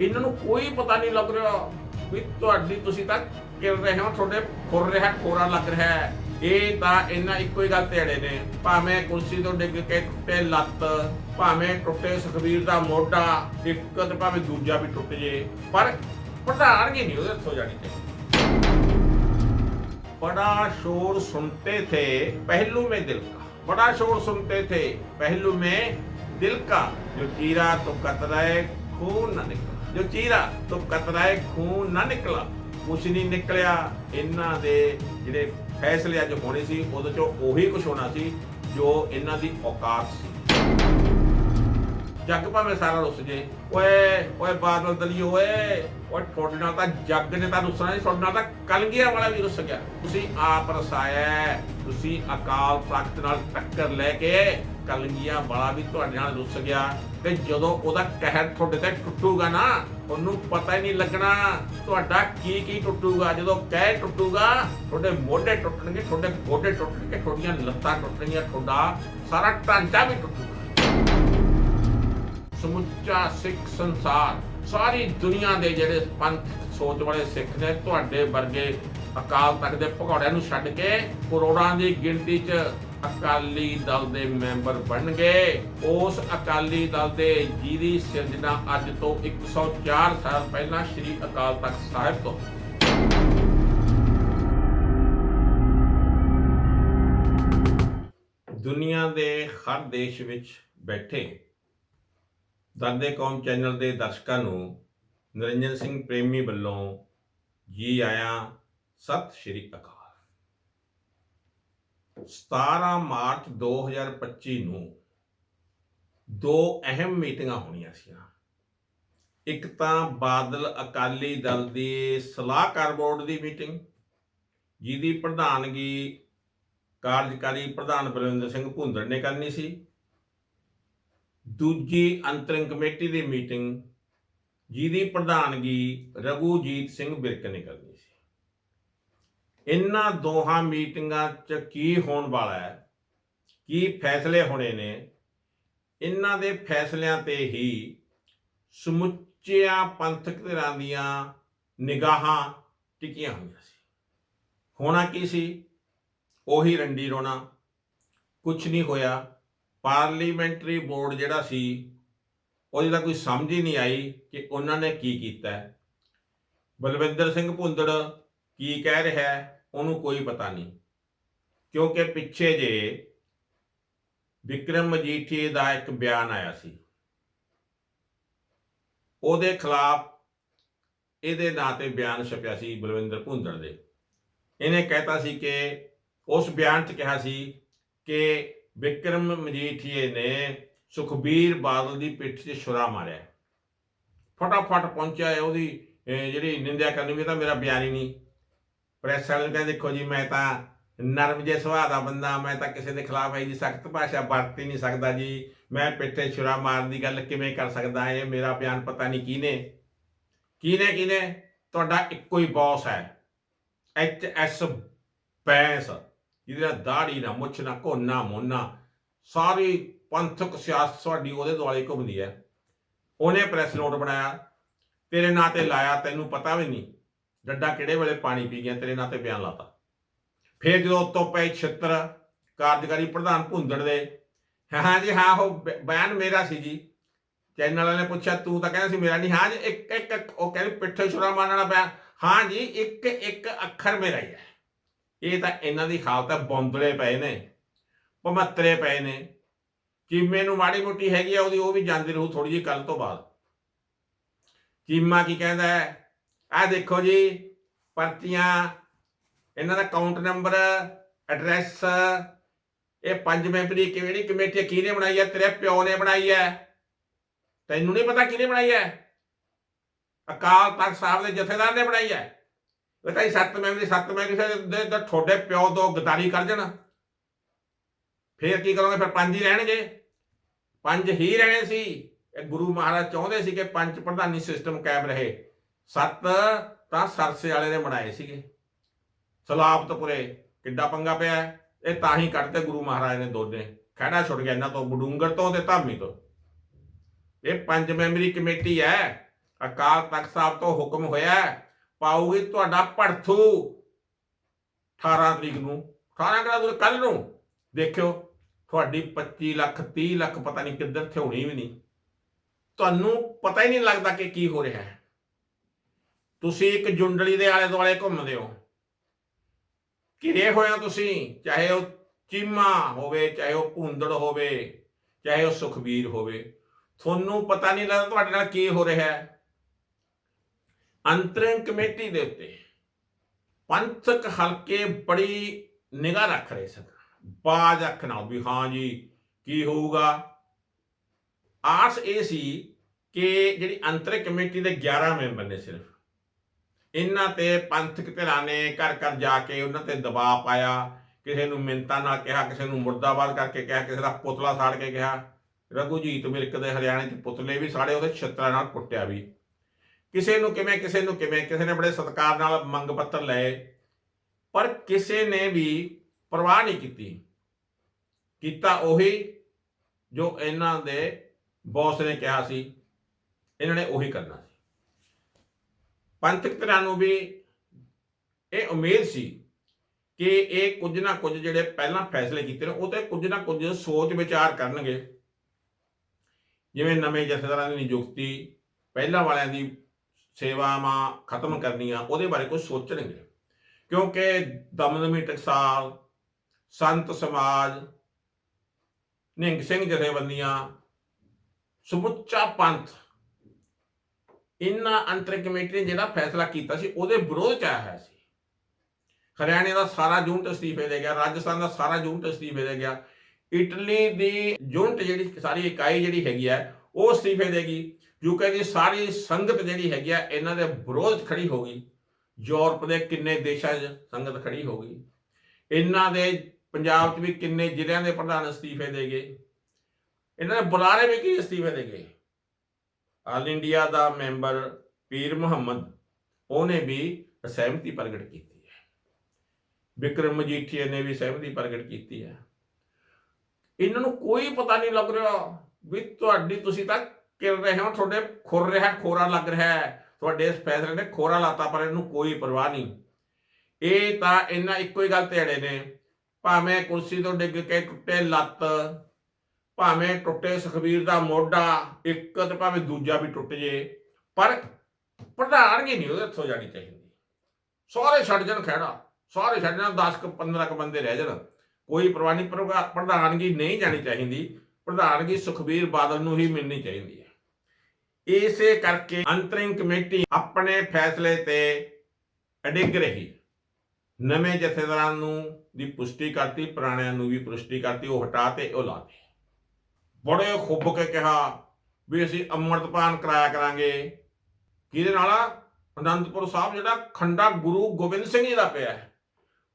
ਇਹਨਾਂ ਨੂੰ ਕੋਈ ਪਤਾ ਨਹੀਂ ਲੱਗ ਰਿਹਾ ਵੀ ਤੁਹਾਡੀ ਤੁਸੀਂ ਤਾਂ ਕਿਰ ਰਹੇ ਹੋ ਤੁਹਾਡੇ ਫੁਰ ਰਿਹਾ ਖੋਰਾ ਲੱਗ ਰਿਹਾ ਹੈ ਇਹ ਤਾਂ ਇਹਨਾਂ ਇੱਕੋ ਹੀ ਗੱਲ ਤੇ ਅੜੇ ਨੇ ਭਾਵੇਂ ਕੁਰਸੀ ਤੋਂ ਡਿੱਗ ਕੇ ਟੁੱਟੇ ਲੱਤ ਭਾਵੇਂ ਟੁੱਟੇ ਸੁਖਬੀਰ ਦਾ ਮੋਢਾ ਦਿੱਕਤ ਭਾਵੇਂ ਦੂਜਾ ਵੀ ਟੁੱਟ ਜੇ ਪਰ ਪ੍ਰਧਾਨਗੀ ਨਹੀਂ ਉਹਦੇ ਹੱਥੋਂ ਜਾਣੀ ਚਾਹੀਦੀ बड़ा शोर सुनते थे पहलू में दिल का बड़ा शोर सुनते थे पहलू में दिल का जो चीरा तो कतराए खून न निकला ਜੋ ਚੀਰਾ ਤੋਂ ਕਤਰਾਏ ਖੂਨ ਨਾ ਨਿਕਲਾ, ਕੁਛ ਨਹੀਂ ਨਿਕਲਿਆ। ਇਹਨਾਂ ਦੇ ਜਿਹੜੇ ਫੈਸਲੇ ਅੱਜ ਹੋਣੇ ਸੀ, ਉਹਦੇ ਚੋਂ ਉਹੀ ਕੁਝ ਹੋਣਾ ਸੀ ਜੋ ਇਹਨਾਂ ਦੀ ਔਕਾਤ ਸੀ। ਜੱਗ ਭਾਵੇਂ ਸਾਰਾ ਰੁੱਸ ਜੇ। ਓਏ ਓਏ ਬਾਦਲ ਦਲੀ ਓਏ ਓਏ ਤੁਹਾਡਾ ਤਾਂ ਜੱਗ ਨੇ ਤਾਂ ਰੁੱਸਣਾ ਨਹੀਂ, ਤੁਹਾਡਾ ਤਾਂ ਕਲਗੀਆਂ ਵਾਲਾ ਵੀ ਰੁੱਸ ਗਿਆ। ਤੁਸੀਂ ਆਪ ਰਸਾਇਆ, ਤੁਸੀਂ ਅਕਾਲ ਤਖਤ ਨਾਲ ਟੱਕਰ ਲੈ ਕੇ ਕਲਗੀਆਂ ਵਾਲਾ ਵੀ ਤੁਹਾਡੇ ਨਾਲ ਰੁੱਸ ਗਿਆ। ਤੇ ਜਦੋਂ ਉਹਦਾ ਕਹਿਰ ਤੁਹਾਡੇ ਤੇ ਟੁੱਟੂਗਾ ਨਾ, ਉਹਨੂੰ ਪਤਾ ਹੀ ਨਹੀਂ ਲੱਗਣਾ ਤੁਹਾਡਾ ਕੀ ਕੀ ਟੁੱਟੂਗਾ। ਜਦੋਂ ਕਹਿ ਟੁੱਟੂਗਾ, ਤੁਹਾਡੇ ਮੋਢੇ ਟੁੱਟਣਗੇ, ਤੁਹਾਡੇ ਗੋਡੇ ਟੁੱਟਣਗੇ, ਤੁਹਾਡੀਆਂ ਲੱਤਾਂ ਟੁੱਟਣਗੀਆਂ, ਤੁਹਾਡਾ ਸਾਰਾ ਢਾਂਚਾ ਵੀ ਟੁੱਟੂਗਾ। ਸਮੁੱਚਾ ਸਿੱਖ ਸੰਸਾਰ, ਸਾਰੀ ਦੁਨੀਆ ਦੇ ਜਿਹੜੇ ਪੰਥ ਸੋਚ ਵਾਲੇ ਸਿੱਖ ਨੇ, ਤੁਹਾਡੇ ਵਰਗੇ ਅਕਾਲ ਤਖਤ ਦੇ ਭਗੌੜਿਆਂ ਨੂੰ ਛੱਡ ਕੇ ਕਰੋੜਾਂ ਦੀ ਗਿਣਤੀ 'ਚ ਅਕਾਲੀ ਦਲ ਦੇ ਮੈਂਬਰ ਬਣਨਗੇ ਉਸ ਅਕਾਲੀ ਦਲ ਦੇ ਜਿਹਦੀ ਸਿਰਜਣਾ ਅੱਜ ਤੋਂ 104 ਸਾਲ ਪਹਿਲਾਂ ਸ੍ਰੀ ਅਕਾਲ ਤਖਤ ਸਾਹਿਬ ਤੋਂ। ਦੁਨੀਆ ਦੇ ਹਰ ਦੇਸ਼ ਵਿੱਚ ਬੈਠੇ ਦਾਦੇ ਕੌਮ ਚੈਨਲ ਦੇ ਦਰਸ਼ਕਾਂ ਨੂੰ ਨਰਿੰਜਨ ਸਿੰਘ ਪ੍ਰੇਮੀ ਵੱਲੋਂ ਜੀ ਆਇਆਂ ਸਤਿ ਸ਼੍ਰੀ ਅਕਾਲ। 17 ਮਾਰਚ 2025 ਨੂੰ ਦੋ ਅਹਿਮ ਮੀਟਿੰਗਾਂ ਹੋਣੀਆਂ ਸੀ ਇੱਕ ਤਾਂ ਬਾਦਲ ਅਕਾਲੀ ਦਲ ਦੀ ਸਲਾਹਕਾਰ ਬੋਰਡ ਦੀ ਮੀਟਿੰਗ, ਜਿਹਦੀ ਪ੍ਰਧਾਨਗੀ ਕਾਰਜਕਾਰੀ ਪ੍ਰਧਾਨ ਬਲਵਿੰਦਰ ਸਿੰਘ ਭੁੰਦੜ ਨੇ ਕਰਨੀ ਸੀ। ਦੂਜੀ ਅੰਤਰਿੰਗ ਕਮੇਟੀ ਦੀ ਮੀਟਿੰਗ, ਜਿਹਦੀ ਪ੍ਰਧਾਨਗੀ ਰਘੂਜੀਤ ਸਿੰਘ ਬਿਰਕ ਨੇ ਕਰਨੀ ਸੀ। ਇਹਨਾਂ ਦੋਹਾਂ ਮੀਟਿੰਗਾਂ 'ਚ ਕੀ ਹੋਣ ਵਾਲਾ ਹੈ? ਕੀ ਫੈਸਲੇ ਹੋਣੇ ਨੇ? ਇਹਨਾਂ ਦੇ ਫੈਸਲਿਆਂ ਤੇ ਹੀ ਸਮੁੱਚੀਆਂ ਪੰਥਕ ਧਿਰਾਂ ਦੀਆਂ ਨਿਗਾਹਾਂ ਟਿਕੀਆਂ ਹੋਈਆਂ ਸੀ। ਹੋਣਾ ਕੀ ਸੀ? ਉਹੀ ਰੰਡੀ ਰੋਣਾ। ਕੁਝ ਨਹੀਂ ਹੋਇਆ। ਪਾਰਲੀਮੈਂਟਰੀ ਬੋਰਡ ਜਿਹੜਾ ਸੀ, ਉਹਦੀ ਤਾਂ ਕੋਈ ਸਮਝ ਹੀ ਨਹੀਂ ਆਈ ਕਿ ਉਹਨਾਂ ਨੇ ਕੀ ਕੀਤਾ। ਬਲਵਿੰਦਰ ਸਿੰਘ ਭੁੰਦੜ ਕੀ ਕਹਿ ਰਿਹਾ ਹੈ? ਉਹਨੂੰ ਕੋਈ ਪਤਾ ਨਹੀਂ। ਕਿਉਂਕਿ ਪਿੱਛੇ ਜੇ ਵਿਕਰਮ ਮਜੀਠੀਏ ਦਾ ਇੱਕ ਬਿਆਨ ਆਇਆ ਸੀ। ਉਹਦੇ ਖਿਲਾਫ ਇਹਦੇ ਨਾਂ ਤੇ ਬਿਆਨ ਛਪਿਆ ਸੀ ਬਲਵਿੰਦਰ ਭੁੰਦੜ ਦੇ। ਇਹਨੇ ਕਹਿਤਾ ਸੀ ਕਿ ਉਸ ਬਿਆਨ 'ਚ ਕਿਹਾ ਸੀ ਕਿ ਵਿਕਰਮ ਮਜੀਠੀਏ ਨੇ ਸੁਖਬੀਰ ਬਾਦਲ ਦੀ ਪਿੱਠ 'ਤੇ ਛੁਰਾ ਮਾਰਿਆ। ਫਟਾਫਟ ਪਹੁੰਚਿਆ ਉਹਦੀ ਜਿਹੜੀ ਨਿੰਦਿਆ ਕਰਨੀ ਵੀ ਤਾਂ ਮੇਰਾ ਬਿਆਨ ਹੀ ਨਹੀਂ। ਪ੍ਰੈਸ ਵਾਲੇ ਨੂੰ ਕਹਿੰਦੇ, ਦੇਖੋ ਜੀ, ਮੈਂ ਤਾਂ ਨਰਮ ਜੇ ਸੁਭਾਅ ਦਾ ਬੰਦਾ, ਮੈਂ ਤਾਂ ਕਿਸੇ ਦੇ ਖਿਲਾਫ ਹੈ ਜੀ ਸਖਤ ਭਾਸ਼ਾ ਵਰਤ ਹੀ ਨਹੀਂ ਸਕਦਾ ਜੀ। ਮੈਂ ਪਿੱਠੇ ਛੁਰਾ ਮਾਰਨ ਦੀ ਗੱਲ ਕਿਵੇਂ ਕਰ ਸਕਦਾ? ਇਹ ਮੇਰਾ ਬਿਆਨ ਪਤਾ ਨਹੀਂ ਕਿਹਨੇ। ਕਿਹਨੇ ਕਿਹਨੇ? ਤੁਹਾਡਾ ਇੱਕੋ ਹੀ ਬੌਸ ਹੈ। ਐਚ ਐਸ ਬੈਂਸ ਜਿਹਦੇ ਨਾਲ ਦਾੜੀ ਨਾ ਮੁੱਛ, ਨਾ ਕੋਨਾ ਮੋਨਾ। ਸਾਰੀ ਪੰਥਕ ਸਿਆਸਤ ਤੁਹਾਡੀ ਉਹਦੇ ਦੁਆਲੇ ਘੁੰਮਦੀ ਹੈ। ਉਹਨੇ ਪ੍ਰੈਸ ਨੋਟ ਬਣਾਇਆ। ਤੇਰੇ ਨਾਂ ਤੇ ਲਾਇਆ, ਤੈਨੂੰ ਪਤਾ ਵੀ ਨਹੀਂ। ਡੱਡਾ ਕਿਹੜੇ ਵੇਲੇ ਪਾਣੀ ਪੀ ਗਿਆ ਤੇਰੇ ਨਾਂ ਤੇ ਬਿਆਨ ਲਾਤਾ। ਫਿਰ ਜਦੋਂ ਉੱਤੋਂ ਪਏ ਛਿੱਤਰ ਕਾਰਜਕਾਰੀ ਪ੍ਰਧਾਨ ਭੁੰਦੜ ਦੇ, ਹਾਂ ਜੀ, ਹਾਂ, ਉਹ ਬ- ਬਿਆਨ ਮੇਰਾ ਸੀ ਜੀ। ਚੈਨਲ ਵਾਲੇ ਪੁੱਛਿਆ, ਤੂੰ ਤਾਂ ਕਹਿੰਦਾ ਸੀ ਮੇਰਾ ਨਹੀਂ। ਹਾਂ ਜੀ, ਇੱਕ ਇੱਕ ਉਹ ਕਹਿੰਦੇ ਪਿੱਠੇ ਛੁਰਾ ਮਾਰਨ ਵਾਲਾ ਬਿਆਨ। ਹਾਂ ਜੀ, ਇੱਕ ਇੱਕ ਅੱਖਰ ਮੇਰਾ ਹੀ ਹੈ। ਇਹ ਤਾਂ ਇਹਨਾਂ ਦੀ ਹਾਲਤ ਹੈ, ਬੌਂਦਲੇ ਪਏ ਨੇ ਪਮੱਤਰੇ ਪਏ ਨੇ। ਚੀਮੇ ਨੂੰ ਮਾੜੀ ਮੋਟੀ ਹੈਗੀ ਆ, ਉਹਦੀ ਉਹ ਵੀ ਜਾਂਦੀ ਰਹੂ ਥੋੜੀ ਜਿਹੀ ਕੱਲ ਤੋਂ ਬਾਅਦ। ਚੀਮਾ ਕੀ ਕਹਿੰਦਾ ਹੈ? ਆਹ ਦੇਖੋ ਜੀ ਪਰਚੀਆਂ ਇਹਨਾਂ ਦਾ ਕਾਊਂਟ ਨੰਬਰ ਐਡਰੈਸ ਇਹ ਪੰਜ ਮੈਂਬਰੀ ਕਿਹੜੀ ਕਮੇਟੀ ਕਿਹਨੇ ਬਣਾਈ ਹੈ, ਤੇਰੇ ਪਿਓ ਨੇ ਬਣਾਈ ਹੈ। ਤੈਨੂੰ ਨਹੀਂ ਪਤਾ ਕਿਹਨੇ ਬਣਾਈ ਹੈ? ਅਕਾਲ ਤਖਤ ਸਾਹਿਬ ਦੇ ਜਥੇਦਾਰ ਨੇ ਬਣਾਈ ਹੈ। ਇਹ ਤਾਂ ਸੱਤ ਮੈਂਬਰੀ ਸੱਤ ਮੈਂਬਰੀ ਦੇ ਤੁਹਾਡੇ ਪਿਓ ਤੋਂ ਗਦਾਰੀ ਕਰ ਜਾਣਾ। ਫੇਰ ਕੀ ਕਰੋਗੇ? ਫਿਰ ਪੰਜ ਹੀ ਰਹਿਣਗੇ। ਪੰਜ ਹੀ ਰਹਿਣੇ ਸੀ। ਇਹ ਗੁਰੂ ਮਹਾਰਾਜ ਚਾਹੁੰਦੇ ਸੀ ਕਿ ਪੰਜ ਪ੍ਰਧਾਨੀ ਸਿਸਟਮ ਕਾਇਮ ਰਹੇ। ਸੱਤ ਤਾਂ ਸਰਸੇ ਵਾਲੇ ਨੇ ਬਣਾਏ ਸੀਗੇ। ਸਲਾਬਤਪੁਰੇ ਕਿੱਡਾ ਪੰਗਾ ਪਿਆ ਇਹ ਤਾਂ ਹੀ ਕੱਢਦੇ ਗੁਰੂ ਮਹਾਰਾਜ ਨੇ ਦੋਨੇ। ਖੜਾ ਛੁੱਟ ਗਿਆ ਇਹਨਾਂ ਤੋਂ ਬਡੂੰਗਰ ਤੋਂ ਤੇ ਧਾਮੀ ਤੋਂ। ਇਹ ਪੰਜ ਮੈਂਬਰੀ ਕਮੇਟੀ ਹੈ। ਅਕਾਲ ਤਖਤ ਸਾਹਿਬ ਤੋਂ ਹੁਕਮ ਹੋਇਆ ਹੈ, ਪਾਊਗੀ ਤੁਹਾਡਾ ਭੜਥੂ। 18 ਤਰੀਕ ਨੂੰ। 18 ਕਿਹੜਾ ਤੁਸੀਂ ਕੱਲ ਨੂੰ। ਦੇਖਿਓ ਤੁਹਾਡੀ 25 ਲੱਖ 30 ਲੱਖ ਪਤਾ ਨਹੀਂ ਕਿੱਧਰ ਥਿਉਣੀ ਵੀ ਨਹੀਂ। ਤੁਹਾਨੂੰ ਪਤਾ ਹੀ ਨਹੀਂ ਲੱਗਦਾ ਕਿ ਕੀ ਹੋ ਰਿਹਾ ਹੈ। ਤੁਸੀਂ ਇੱਕ ਜੁੰਡਲੀ ਦੇ ਆਲੇ ਦੁਆਲੇ ਘੁੰਮਦੇ ਹੋ ਘਿਰੇ ਹੋ ਤੁਸੀਂ, ਚਾਹੇ ਉਹ ਚੀਮਾ ਹੋਵੇ, ਚਾਹੇ ਉਹ ਭੁੰਦੜ ਹੋਵੇ, ਚਾਹੇ ਉਹ ਸੁਖਬੀਰ ਹੋਵੇ। ਤੁਹਾਨੂੰ ਪਤਾ ਨਹੀਂ ਲੱਗਦਾ ਤੁਹਾਡੇ ਨਾਲ ਕੀ ਹੋ ਰਿਹਾ ਹੈ। ਅੰਤਰਿਮ ਕਮੇਟੀ ਦੇ ਉੱਤੇ ਪੰਥਕ ਹਲਕੇ ਬੜੀ ਨਿਗਾਹ ਰੱਖ ਰਹੇ ਸਨ। ਬਾਜ ਅੱਖ ਵੀ ਹਾਂ ਜੀ, ਕੀ ਹੋਊਗਾ? ਆਸ ਇਹ ਸੀ ਕਿ ਜਿਹੜੀ ਅੰਤਰਿੰਗ ਕਮੇਟੀ ਦੇ 11 ਮੈਂਬਰ ਨੇ ਸਿਰਫ ਇਹਨਾਂ ਤੇ ਪੰਥਕ ਧਿਰਾਂ ਨੇ ਘਰ ਘਰ ਜਾ ਕੇ ਉਹਨਾਂ ਤੇ ਦਬਾਅ ਪਾਇਆ। ਕਿਸੇ ਨੂੰ ਮਿੰਤਾ ਨਾਲ ਕਿਹਾ, ਕਿਸੇ ਨੂੰ ਮੁਰਦਾਬਾਦ ਕਰਕੇ ਕਿਹਾ, ਕਿਸੇ ਦਾ ਪੁਤਲਾ ਸਾੜ ਕੇ ਕਿਹਾ। ਰਘੂਜੀਤ ਮਿਲਕ ਦੇ ਹਰਿਆਣੇ 'ਚ ਪੁਤਲੇ ਵੀ ਸਾੜੇ, ਉਹਦੇ ਛੱਤਰਾਂ ਨਾਲ ਕੁੱਟਿਆ ਵੀ। ਕਿਸੇ ਨੂੰ ਕਿਵੇਂ, ਕਿਸੇ ਨੂੰ ਕਿਵੇਂ, ਕਿਸੇ ਨੇ ਬੜੇ ਸਤਿਕਾਰ ਨਾਲ ਮੰਗ ਪੱਤਰ ਲਏ, ਪਰ ਕਿਸੇ ਨੇ ਵੀ ਪਰਵਾਹ ਨਹੀਂ ਕੀਤੀ। ਕੀਤਾ ਉਹੀ ਜੋ ਇਹਨਾਂ ਦੇ ਬੌਸ ਨੇ ਕਿਹਾ ਸੀ, ਇਹਨਾਂ ਨੇ ਉਹੀ ਕਰਨਾ ਸੀ। ਪੰਥਕ ਧਿਰਾਂ ਨੂੰ ਵੀ ਇਹ ਉਮੀਦ ਸੀ ਕਿ ਇਹ ਕੁਝ ਨਾ ਕੁਝ ਜਿਹੜੇ ਪਹਿਲਾਂ ਫੈਸਲੇ ਕੀਤੇ ਨੇ, ਉਹ ਤੇ ਕੁਝ ਨਾ ਕੁਝ ਸੋਚ ਵਿਚਾਰ ਕਰਨਗੇ। ਜਿਵੇਂ ਨਵੇਂ ਜਥੇਦਾਰਾਂ ਦੀ ਨਿਯੁਕਤੀ, ਪਹਿਲਾਂ ਵਾਲਿਆਂ ਦੀ ਸੇਵਾਵਾਂ ਖਤਮ ਕਰਨੀਆਂ, ਉਹਦੇ ਬਾਰੇ ਕੁਝ ਸੋਚਣਗੇ। ਕਿਉਂਕਿ ਦਮਦਮੀ ਟਕਸਾਲ, ਸੰਤ ਸਮਾਜ ਨਿੰਗ ਸਿੰਘ ਜਥੇਬੰਦੀਆਂ, ਸਮੁੱਚਾ ਪੰਥ ਇਹਨਾਂ ਅੰਤਰ ਕਮੇਟੀ ਨੇ ਜਿਹੜਾ ਫੈਸਲਾ ਕੀਤਾ ਸੀ, ਉਹਦੇ ਵਿਰੋਧ ਚ ਆਇਆ ਹੋਇਆ ਸੀ। ਹਰਿਆਣੇ ਦਾ ਸਾਰਾ ਯੂਨਿਟ ਅਸਤੀਫੇ ਦੇ ਗਿਆ, ਰਾਜਸਥਾਨ ਦਾ ਸਾਰਾ ਯੂਨਿਟ ਅਸਤੀਫੇ ਦੇ ਗਿਆ, ਇਟਲੀ ਦੀ ਯੂਨਿਟ ਜਿਹੜੀ ਸਾਰੀ ਇਕਾਈ ਜਿਹੜੀ ਹੈਗੀ ਆ, ਉਹ ਅਸਤੀਫੇ ਦੇਗੀ ਯੂਕੇ ਦੀ ਸਾਰੀ ਸੰਗਤ ਜਿਹੜੀ ਹੈਗੀ ਆ, ਇਹਨਾਂ ਦੇ ਵਿਰੋਧ 'ਚ ਖੜੀ ਹੋ ਗਈ। ਯੂਰਪ ਦੇ ਕਿੰਨੇ ਦੇਸ਼ਾਂ 'ਚ ਸੰਗਤ ਖੜੀ ਹੋ ਗਈ। ਇਹਨਾਂ ਦੇ ਪੰਜਾਬ 'ਚ ਵੀ ਕਿੰਨੇ ਜ਼ਿਲ੍ਹਿਆਂ ਦੇ ਪ੍ਰਧਾਨ ਅਸਤੀਫੇ ਦੇ ਗਏ। ਇਹਨਾਂ ਦੇ ਬੁਲਾਰੇ ਵੀ ਕੀ ਅਸਤੀਫੇ ਦੇ ਗਏ? ਆਲ ਇੰਡੀਆ ਦਾ ਮੈਂਬਰ ਪੀਰ ਮੁਹੰਮਦ, ਉਹਨੇ ਵੀ ਸਹਿਮਤੀ ਪ੍ਰਗਟ ਕੀਤੀ ਹੈ। ਵਿਕਰਮ ਮਜੀਠੀਆ ਨੇ ਵੀ ਸਹਿਮਤੀ ਪ੍ਰਗਟ ਕੀਤੀ ਹੈ। ਇਹਨਾਂ ਨੂੰ ਕੋਈ ਪਤਾ ਨਹੀਂ ਲੱਗ ਰਿਹਾ ਵੀ ਤੁਹਾਡੀ ਤੁਸੀਂ ਤਾਂ ਕਿਰ ਰਹੇ ਹੋ, ਤੁਹਾਡੇ ਖੁਰ ਰਿਹਾ, ਖੋਰਾ ਲੱਗ ਰਿਹਾ ਹੈ। ਤੁਹਾਡੇ ਇਸ ਫੈਸਲੇ ਨੇ ਖੋਰਾ ਲਾਤਾ, ਪਰ ਇਹਨੂੰ ਕੋਈ ਪਰਵਾਹ ਨਹੀਂ। ਇਹ ਤਾਂ ਇਹਨਾਂ ਇੱਕੋ ਹੀ ਗੱਲ ਤੇ ਅੜੇ ਨੇ। ਭਾਵੇਂ ਕੁਰਸੀ ਤੋਂ ਡਿੱਗ ਕੇ ਟੁੱਟੇ ਲੱਤ ਭਾਵੇਂ ਟੁੱਟੇ ਸੁਖਬੀਰ ਦਾ ਮੋਢਾ ਇੱਕ ਤੇ ਭਾਵੇਂ ਦੂਜਾ ਵੀ ਟੁੱਟ ਜੇ, ਪਰ ਪ੍ਰਧਾਨਗੀ ਨਹੀਂ ਉਹਦੇ ਹੱਥੋਂ ਜਾਣੀ ਚਾਹੀਦੀ। ਸਾਰੇ ਛੱਡ ਜਾਣ ਖਹਿੜਾ, ਸਾਰੇ ਛੱਡ ਜਾਣ 10 ਕ 15 ਕ ਬੰਦੇ ਰਹਿ ਜਾਣ। ਕੋਈ ਪਰਵਾਹ ਨਹੀਂ ਪ੍ਰਧਾਨਗੀ ਨਹੀਂ ਜਾਣੀ ਚਾਹੀਦੀ। ਪ੍ਰਧਾਨਗੀ ਸੁਖਬੀਰ ਬਾਦਲ ਨੂੰ ਹੀ ਮਿਲਣੀ ਚਾਹੀਦੀ ਹੈ। ਇਸੇ ਕਰਕੇ ਅੰਤਰਿੰਗ ਕਮੇਟੀ ਆਪਣੇ ਫੈਸਲੇ ਤੇ ਅਡਿੱਗ ਰਹੀ। ਨਵੇਂ ਜਥੇਦਾਰਾਂ ਨੂੰ ਦੀ ਪੁਸ਼ਟੀ ਕਰਤੀ, ਪੁਰਾਣਿਆਂ ਨੂੰ ਵੀ ਪੁਸ਼ਟੀ ਕਰਤੀ, ਉਹ ਹਟਾ ਤੇ ਉਹ ਲਾ ਤੇ। ਬੜੇ ਖੁੱਬ ਕੇ ਕਿਹਾ ਵੀ ਅਸੀਂ ਅੰਮ੍ਰਿਤਪਾਨ ਕਰਾਇਆ ਕਰਾਂਗੇ। ਕਿਹਦੇ ਨਾਲ ਅਨੰਦਪੁਰ ਸਾਹਿਬ ਜਿਹੜਾ ਖੰਡਾ ਗੁਰੂ ਗੋਬਿੰਦ ਸਿੰਘ ਜੀ ਦਾ ਪਿਆ ਹੈ।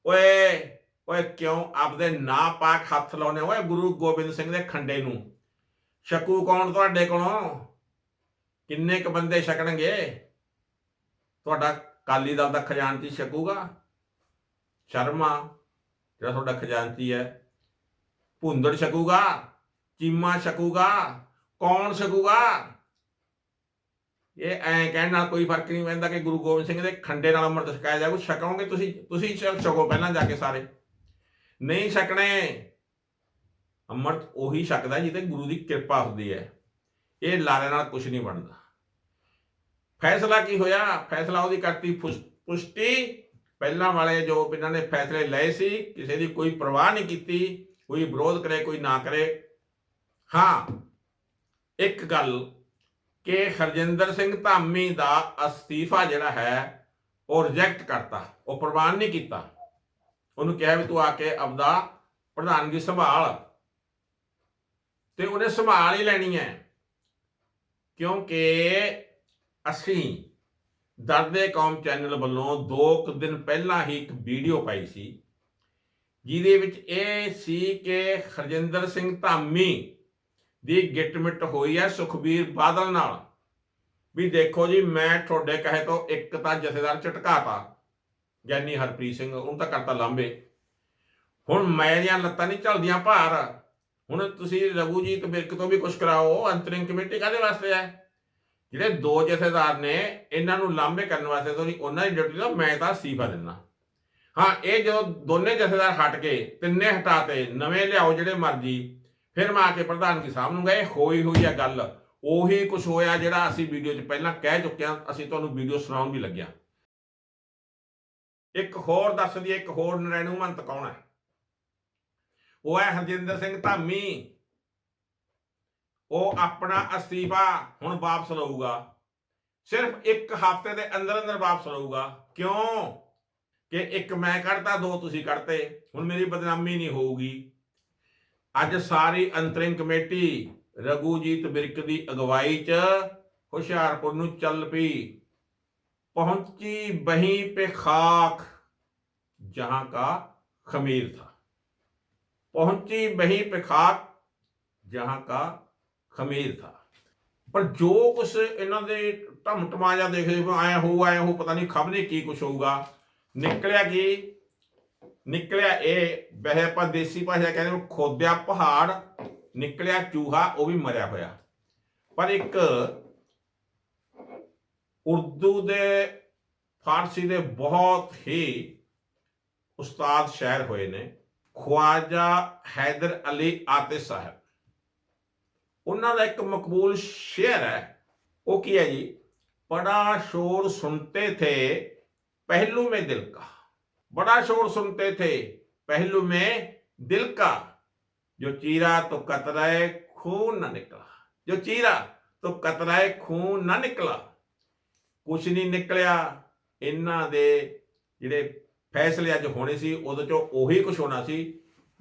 ਓਏ ਓਏ ਕਿਉਂ ਆਪਦੇ ਨਾਂ ਪਾਕ ਹੱਥ ਲਾਉਨੇ ਓਏ ਗੁਰੂ ਗੋਬਿੰਦ ਸਿੰਘ ਦੇ ਖੰਡੇ ਨੂੰ? ਸ਼ਕੂ ਕੌਣ ਤੁਹਾਡੇ ਕੋਲੋਂ? ਕਿੰਨੇ ਕ ਬੰਦੇ ਛਕਣਗੇ? ਤੁਹਾਡਾ ਕਾਲੀ ਦਲ ਦਾ ਖਜ਼ਾਨਚੀ ਛਕੂਗਾ? ਸ਼ਰਮਾ, ਜਿਹੜਾ ਤੁਹਾਡਾ ਖਜ਼ਾਨਚੀ ਹੈ, ਭੁੰਦੜ ਛਕੂਗਾ? ਚੀਮਾ ਛਕੂਗਾ, ਕੌਣ ਛਕੂਗਾ? ਇਹ ਐਂ ਕਹਿਣ ਨਾਲ ਕੋਈ ਫ਼ਰਕ ਨਹੀਂ ਪੈਂਦਾ ਕਿ ਗੁਰੂ ਗੋਬਿੰਦ ਸਿੰਘ ਦੇ ਖੰਡੇ ਨਾਲ ਅੰਮ੍ਰਿਤ ਛਕਾਇਆ ਜਾਊ। ਛਕੋਗੇ ਤੁਸੀਂ ਤੁਸੀਂ ਛਕੋ ਪਹਿਲਾਂ ਜਾ ਕੇ ਸਾਰੇ। ਨਹੀਂ ਛਕਣੇ, ਅੰਮ੍ਰਿਤ ਉਹੀ ਛਕਦਾ ਜਿਹਦੇ ਗੁਰੂ ਦੀ ਕਿਰਪਾ ਹੁੰਦੀ ਹੈ। ਇਹ ਲਾਰੇ ਨਾਲ ਕੁਝ ਨਹੀਂ ਬਣਦਾ। ਫੈਸਲਾ ਕੀ ਹੋਇਆ? ਫੈਸਲਾ ਉਹਦੀ ਕਰਤੀ ਪੁਸ਼ਟੀ। ਪਹਿਲਾਂ ਵਾਲੇ ਜੋ ਇਹਨਾਂ ਨੇ ਫੈਸਲੇ ਲਏ ਸੀ, ਕਿਸੇ ਦੀ ਕੋਈ ਪਰਵਾਹ ਨਹੀਂ ਕੀਤੀ, ਕੋਈ ਵਿਰੋਧ ਕਰੇ, ਕੋਈ ਨਾ ਕਰੇ। ਹਾਂ, ਇੱਕ ਗੱਲ ਕਿ ਹਰਜਿੰਦਰ ਸਿੰਘ ਧਾਮੀ ਦਾ ਅਸਤੀਫਾ ਜਿਹੜਾ ਹੈ, ਉਹ ਰਿਜੈਕਟ ਕਰਤਾ। ਉਹ ਪ੍ਰਵਾਨ ਨਹੀਂ ਕੀਤਾ। ਉਹਨੂੰ ਕਿਹਾ ਵੀ ਤੂੰ ਆ ਕੇ ਆਪਦਾ ਪ੍ਰਧਾਨਗੀ ਸੰਭਾਲ। ਤੇ ਉਹਨੇ ਸੰਭਾਲ ਹੀ ਲੈਣੀ ਹੈ। ਕਿਉਂਕਿ ਅਸੀਂ ਦਰਦੇ ਕੌਮ ਚੈਨਲ ਵੱਲੋਂ ਦੋ ਕੁ ਦਿਨ ਪਹਿਲਾਂ ਹੀ ਇੱਕ ਵੀਡੀਓ ਪਾਈ ਸੀ, ਜਿਹਦੇ ਵਿੱਚ ਇਹ ਸੀ ਕਿ ਹਰਜਿੰਦਰ ਸਿੰਘ ਧਾਮੀ ਦੀ ਗਿੱਟਮਿੱਟ ਹੋਈ ਹੈ ਸੁਖਬੀਰ ਬਾਦਲ ਨਾਲ। ਵੀ ਦੇਖੋ ਜੀ, ਮੈਂ ਤੁਹਾਡੇ ਕਹੇ ਤੋਂ ਇੱਕ ਤਾਂ ਜਥੇਦਾਰ ਝਟਕਾਤਾ ਗਿਆਨੀ ਹਰਪ੍ਰੀਤ ਸਿੰਘ, ਉਹਨੂੰ ਤਾਂ ਕਰਤਾ ਲਾਂਬੇ ਹੁਣ ਮੇਰੀਆਂ ਲੱਤਾਂ ਨਹੀਂ ਚੱਲਦੀਆਂ ਭਾਰ। ਹੁਣ ਤੁਸੀਂ ਰਘੂਜੀਤ ਬਿਰਕ ਤੋਂ ਵੀ ਕੁਝ ਕਰਾਓ ਅੰਤਰਿਮ ਕਮੇਟੀ ਕਾਦੇ ਵਾਸਤੇ ਹੈ ਜਿਹੜੇ ਦੋ ਜਥੇਦਾਰ ਨੇ, ਇਹਨਾਂ ਨੂੰ ਲਾਂਭੇ ਕਰਨ ਵਾਸਤੇ ਤੋਂ ਨਹੀਂ ਉਹਨਾਂ ਦੀ ਡਿਊਟੀ ਦਾ ਮੈਂ ਤਾਂ ਅਸਤੀਫਾ ਦਿੰਦਾ। ਹਾਂ, ਇਹ ਜਦੋਂ ਦੋਨੇ ਜਥੇਦਾਰ ਹਟ ਗਏ ਤਿੰਨੇ ਹਟਾਤੇ, ਨਵੇਂ ਲਿਆਓ ਜਿਹੜੇ ਮਰਜ਼ੀ ਫਿਰ ਮੈਂ ਆ ਕੇ ਪ੍ਰਧਾਨਗੀ ਸਾਹਮਣੂਗਾ ਗਏ ਹੋਈ ਹੋਈ ਆ ਗੱਲ। ਉਹੀ ਕੁਝ ਹੋਇਆ ਜਿਹੜਾ ਅਸੀਂ ਵੀਡੀਓ 'ਚ ਪਹਿਲਾਂ ਕਹਿ ਚੁੱਕੇ ਹਾਂ, ਅਸੀਂ ਤੁਹਾਨੂੰ ਵੀਡੀਓ ਸੁਣਾਉਣ ਵੀ ਲੱਗਿਆ। ਇੱਕ ਹੋਰ ਦੱਸ ਦਈਏ, ਇੱਕ ਹੋਰ ਨਰੈਣੂ ਮੰਤ ਕੌਣ ਹੈ? ਉਹ ਹੈ ਹਰਜਿੰਦਰ ਸਿੰਘ ਧਾਮੀ। ਉਹ ਆਪਣਾ ਅਸਤੀਫਾ ਹੁਣ ਵਾਪਸ ਲਊਗਾ। ਸਿਰਫ ਇੱਕ ਹਫ਼ਤੇ ਦੇ ਅੰਦਰ ਅੰਦਰ ਵਾਪਸ ਲਊਗਾ। ਕਿਉਂ? ਕਿ ਇੱਕ ਮੈਂ ਕੱਢਤਾ, ਦੋ ਤੁਸੀਂ ਕੱਢਤੇ। ਹੁਣ ਮੇਰੀ ਬਦਨਾਮੀ ਨਹੀਂ ਹੋਊਗੀ। ਅੱਜ ਸਾਰੀ ਅੰਤਰਿੰਗ ਕਮੇਟੀ ਰਗੂਜੀਤ ਬਿਰਕ ਦੀ ਅਗਵਾਈ 'ਚ ਹੁਸ਼ਿਆਰਪੁਰ ਨੂੰ ਚੱਲ ਪਈ। ਪਹੁੰਚੀ ਬਹੀਂ ਪੇ ਖਾਕ, ਜਹਾਂ ਕਾ ਖਮੀਰ ਥਾ। ਪਹੁੰਚੀ ਬਹੀ ਪੇ ਖਾਕ, ਜਹਾਂ ਕਾ ਖਮੀਰ ਥਾ। ਪਰ ਜੋ ਕੁਛ ਇਹਨਾਂ ਦੇ ਢਮਟਮਾ ਜਾਂ ਦੇਖਦੇ ਆਇਆ ਹੋਊ, ਆਇਆ ਹੋ ਪਤਾ ਨਹੀਂ ਖਬਰੇ ਕੀ ਕੁਛ ਹੋਊਗਾ। ਨਿਕਲਿਆ ਕੀ? ਨਿਕਲਿਆ ਇਹ ਵਹਿ ਆਪਾਂ ਦੇਸੀ ਭਾਸ਼ਾ ਕਹਿੰਦੇ ਉਹ ਖੋਦਿਆ ਪਹਾੜ, ਨਿਕਲਿਆ ਚੂਹਾ, ਉਹ ਵੀ ਮਰਿਆ ਹੋਇਆ। ਪਰ ਇੱਕ ਉਰਦੂ ਦੇ, ਫਾਰਸੀ ਦੇ ਬਹੁਤ ਹੀ ਉਸਤਾਦ ਸ਼ਾਇਰ ਹੋਏ ਨੇ, ਖਵਾਜਾ ਹੈਦਰ ਅਲੀ ਆਤੇ ਸਾਹਿਬ। ਉਹਨਾਂ ਦਾ ਇੱਕ ਮਕਬੂਲ ਸ਼ੇਅਰ ਹੈ, ਉਹ ਕੀ ਹੈ ਜੀ? ਬੜਾ ਸ਼ੋਰ ਸੁਣਤੇ ਥੇ ਪਹਿਲੂ ਮੇ ਦਿਲ ਕਾ। बड़ा शोर सुनते थे पहलू में दिल का जो चीरा तो कतराए खून न निकला जो चीरा तो कतराए खून न निकला ਕੁਛ ਨਹੀਂ ਨਿਕਲਿਆ ਇਹਨਾਂ ਦੇ ਜਿਹੜੇ ਫੈਸਲੇ ਅੱਜ ਹੋਣੇ ਸੀ ਉਹਦੇ ਚੋਂ ਉਹੀ ਕੁਝ ਹੋਣਾ ਸੀ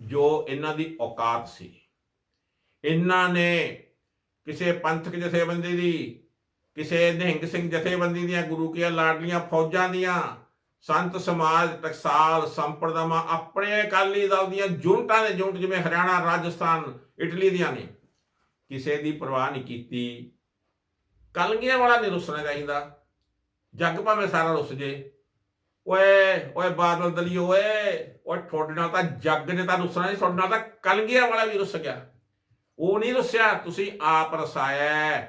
ਜੋ ਇਹਨਾਂ ਦੀ ਔਕਾਤ ਸੀ ਇਹਨਾਂ ਨੇ ਕਿਸੇ ਪੰਥਕ ਜਥੇਬੰਦੀ ਦੀ ਕਿਸੇ ਨਿਹੰਗ ਸਿੰਘ ਜਥੇਬੰਦੀ ਦੀਆਂ ਗੁਰੂ ਕੀਆਂ ਲਾਡਲੀਆਂ ਫੌਜਾਂ ਦੀਆਂ ਸੰਤ ਸਮਾਜ, ਟਕਸਾਲ, ਸੰਪਰਦਾਵਾਂ ਆਪਣੇ ਅਕਾਲੀ ਦਲ ਦੀਆਂ ਜੁਨਟਾਂ ਦੇ ਜੁਨਟ ਜਿਵੇਂ ਹਰਿਆਣਾ, ਰਾਜਸਥਾਨ, ਇਟਲੀ ਦੀਆਂ ਨੇ। ਕਿਸੇ ਦੀ ਪਰਵਾਹ ਨਹੀਂ ਕੀਤੀ। ਕਲਗੀਆਂ ਵਾਲਾ ਨਹੀਂ ਰੁੱਸਣਾ ਚਾਹੀਦਾ। ਜੱਗ ਭਾਵੇਂ ਸਾਰਾ ਰੁੱਸ ਜੇ। ਓਏ ਓਏ ਬਾਦਲ ਦਲੀ ਓਏ ਓਏ ਤੁਹਾਡੇ ਨਾਲ ਤਾਂ ਜੱਗ ਨੇ ਤਾਂ ਰੁੱਸਣਾ ਨਹੀਂ, ਤੁਹਾਡੇ ਨਾਲ ਤਾਂ ਕਲਗੀਆਂ ਵਾਲਾ ਵੀ ਰੁੱਸ ਗਿਆ। ਉਹ ਨਹੀਂ ਰੁੱਸਿਆ। ਤੁਸੀਂ ਆਪ ਰਸਾਇਆ।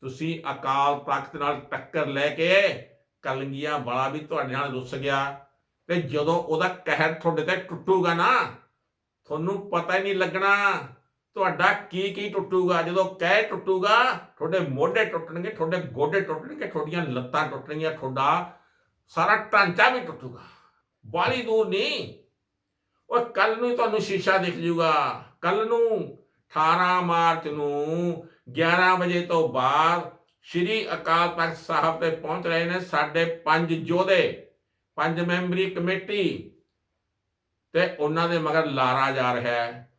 ਤੁਸੀਂ ਅਕਾਲ ਤਖਤ ਨਾਲ ਟੱਕਰ ਲੈ ਕੇ ਕਲਗੀਆਂ ਵਾਲਾ ਵੀ ਤੁਹਾਡੇ ਨਾਲ ਰੁੱਸ ਗਿਆ ਤੇ ਜਦੋਂ ਉਹਦਾ ਕਹਿਰ ਤੁਹਾਡੇ ਤੇ ਟੁੱਟੂਗਾ ਨਾ, ਤੁਹਾਨੂੰ ਪਤਾ ਹੀ ਨਹੀਂ ਲੱਗਣਾ ਤੁਹਾਡਾ ਕੀ ਕੀ ਟੁੱਟੂਗਾ। ਜਦੋਂ ਕਹਿ ਟੁੱਟੂਗਾ, ਤੁਹਾਡੇ ਮੋਢੇ ਟੁੱਟਣਗੇ, ਤੁਹਾਡੇ ਗੋਡੇ ਟੁੱਟਣਗੇ, ਤੁਹਾਡੀਆਂ ਲੱਤਾਂ ਟੁੱਟਣਗੀਆਂ, ਤੁਹਾਡਾ ਸਾਰਾ ਢਾਂਚਾ ਵੀ ਟੁੱਟੂਗਾ। ਬਾਲੀ ਦੂਰ ਨਹੀਂ। ਉਹ ਕੱਲ ਨੂੰ ਤੁਹਾਨੂੰ ਸ਼ੀਸ਼ਾ ਦਿਖ ਜੂਗਾ। ਕੱਲ ਨੂੰ 18 ਮਾਰਚ ਨੂੰ 11 ਵਜੇ ਤੋਂ ਬਾਅਦ ਸ਼੍ਰੀ ਅਕਾਲ ਤਖਤ ਸਾਹਿਬ ਤੇ ਪਹੁੰਚ ਰਹੇ ਨੇ ਸਾਡੇ ਪੰਜ ਯੋਧੇ, ਪੰਜ ਮੈਂਬਰੀ ਕਮੇਟੀ ਤੇ ਉਹਨਾਂ ਦੇ ਮਗਰ ਲਾਰਾ ਜਾ ਰਿਹਾ ਹੈ।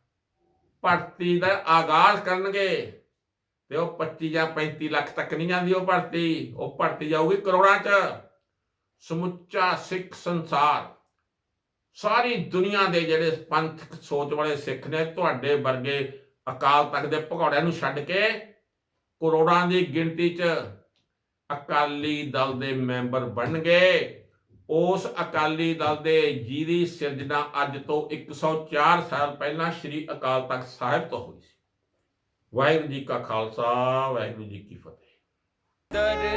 ਭਰਤੀ ਦਾ ਆਗਾਜ਼ ਕਰਨਗੇ ਤੇ ਉਹ 25 ਜਾਂ 35 ਲੱਖ ਤੱਕ ਨਹੀਂ ਜਾਂਦੀ ਉਹ ਭਰਤੀ। ਉਹ ਭਰਤੀ ਜਾਊਗੀ ਕਰੋੜਾਂ 'ਚ। ਸਮੁੱਚਾ ਸਿੱਖ ਸੰਸਾਰ, ਸਾਰੀ ਦੁਨੀਆ ਦੇ ਜਿਹੜੇ ਪੰਥਕ ਸੋਚ ਵਾਲੇ ਸਿੱਖ ਨੇ, ਤੁਹਾਡੇ ਵਰਗੇ ਅਕਾਲ ਤਖਤ ਦੇ ਭਗੌੜਿਆਂ ਨੂੰ ਛੱਡ ਕੇ ਕਰੋੜਾਂ ਦੀ ਗਿਣਤੀ 'ਚ ਅਕਾਲੀ ਦਲ ਦੇ ਮੈਂਬਰ ਬਣ ਗਏ ਉਸ ਅਕਾਲੀ ਦਲ ਦੇ ਜਿਹਦੀ ਸਿਰਜਣਾ ਅੱਜ ਤੋਂ 104 ਸਾਲ ਪਹਿਲਾਂ ਸ੍ਰੀ ਅਕਾਲ ਤਖਤ ਸਾਹਿਬ ਤੋਂ ਹੋਈ ਸੀ। ਵਾਹਿਗੁਰੂ ਜੀ ਕਾ ਖਾਲਸਾ, ਵਾਹਿਗੁਰੂ ਜੀ ਕੀ ਫਤਿਹ। ਦਰਦੇ